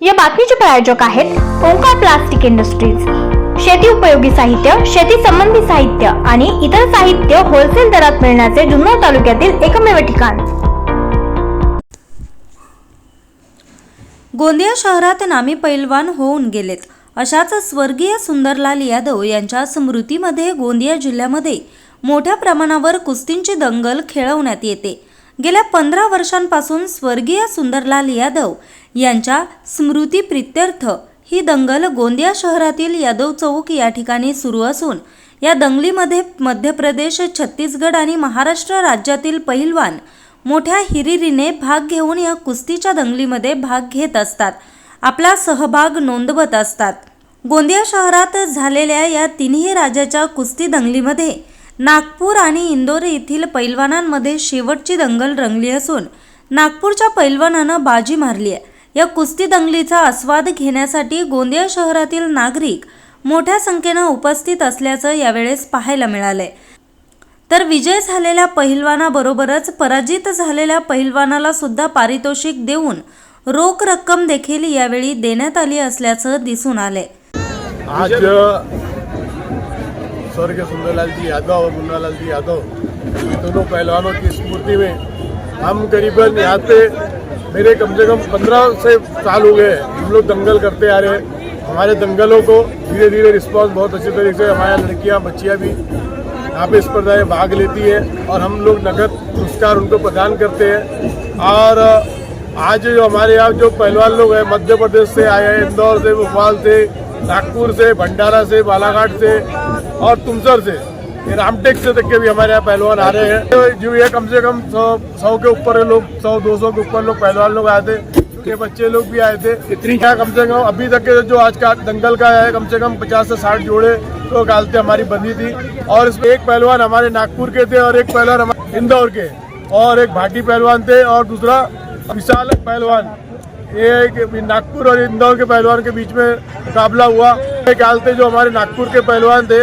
या बातमीचे प्रायोजक आहेत ओंकार प्लास्टिक इंडस्ट्रीज. शेती उपयोगी साहित्य शेती संबंधी साहित्य आणि इतर साहित्य होलसेल दरात मिळण्याचे जुन्नर तालुक्यातील एकमेव ठिकाण. गोंदिया शहरात नामी पैलवान होऊन गेलेत. अशाच स्वर्गीय सुंदरलाल यादव यांच्या स्मृतीमध्ये गोंदिया जिल्ह्यामध्ये मोठ्या प्रमाणावर कुस्तींची दंगल खेळवण्यात येते. गेल्या पंधरा वर्षांपासून स्वर्गीय सुंदरलाल यादव यांच्या स्मृतीप्रित्यर्थ ही दंगल गोंदिया शहरातील यादव चौक या ठिकाणी सुरू असून या दंगलीमध्ये मध्य प्रदेश छत्तीसगड आणि महाराष्ट्र राज्यातील पहिलवान मोठ्या हिरिरीने भाग घेऊन या कुस्तीच्या दंगलीमध्ये भाग घेत असतात. आपला सहभाग नोंदवत असतात. गोंदिया शहरात झालेल्या या तिन्ही राज्याच्या कुस्ती दंगलीमध्ये नागपूर आणि इंदोर येथील पैलवानांमध्ये शेवटची दंगल रंगली असून नागपूरच्या पैलवानानं बाजी मारली आहे. या कुस्ती दंगलीचा आस्वाद घेण्यासाठी गोंदिया शहरातील नागरिक मोठ्या संख्येनं उपस्थित असल्याचं यावेळेस पाहायला मिळालंय. तर विजय झालेल्या पहिलवानाबरोबरच पराजित झालेल्या पहिलवानाला सुद्धा पारितोषिक देऊन रोख रक्कम देखील यावेळी देण्यात आली असल्याचं दिसून आलंय. आज स्वर्गीय सुंदरलाल जी यादव और मुन्नालाल जी यादव दोनों पहलवानों की स्मृति में हम करीबन यहाँ पे मेरे कम से कम पंद्रह से साल हो गए हम लोग दंगल करते आ रहे हैं। हमारे दंगलों को धीरे धीरे रिस्पॉन्स बहुत अच्छे तरीके से हमारे लड़कियाँ, बच्चियाँ भी यहाँ पे स्पर्धा में भाग लेती है और हम लोग नगद पुरस्कार उनको प्रदान करते हैं। और आज जो हमारे यहाँ जो पहलवान लोग हैं, मध्य प्रदेश से आए हैं, इंदौर से, भोपाल से, नागपुर से, भंडारा से, बालाघाट से और तुमसर से। रामटेक से तक के भी हमारे यहाँ पहलवान आ रहे हैं। तो जो ये कम से कम सौ सौ के ऊपर लोग सौ दो सौ के ऊपर लोग पहलवान लोग आए थे। के बच्चे लोग भी आए थे। कितनी क्या कम से कम अभी तक के जो आज का दंगल का है कम से कम पचास से साठ जोड़े तो गालते हमारी बंदी थी। और इसमें एक पहलवान हमारे नागपुर के थे और एक पहलवान हमारे इंदौर के। और एक भाटी पहलवान थे और दूसरा विशाल पहलवान। ये नागपुर और इंदौर के पहलवान के बीच में मुकाबला हुआ। एक गालते जो हमारे नागपुर के पहलवान थे